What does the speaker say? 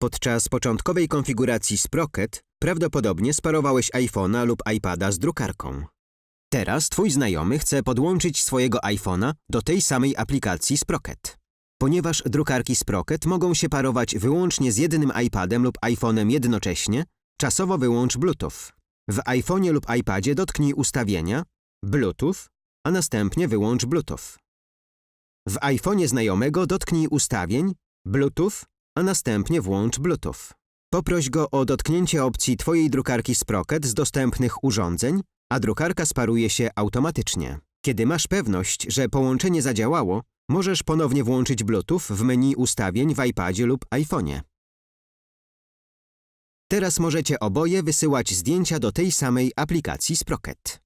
Podczas początkowej konfiguracji Sprocket prawdopodobnie sparowałeś iPhone'a lub iPada z drukarką. Teraz twój znajomy chce podłączyć swojego iPhone'a do tej samej aplikacji Sprocket. Ponieważ drukarki Sprocket mogą się parować wyłącznie z jednym iPadem lub iPhone'em jednocześnie, czasowo wyłącz Bluetooth. W iPhone'ie lub iPadzie dotknij ustawienia, Bluetooth, a następnie wyłącz Bluetooth. W iPhone'ie znajomego dotknij ustawień, Bluetooth, a następnie włącz Bluetooth. Poproś go o dotknięcie opcji Twojej drukarki Sprocket z dostępnych urządzeń, a drukarka sparuje się automatycznie. Kiedy masz pewność, że połączenie zadziałało, możesz ponownie włączyć Bluetooth w menu ustawień w iPadzie lub iPhone'ie. Teraz możecie oboje wysyłać zdjęcia do tej samej aplikacji Sprocket.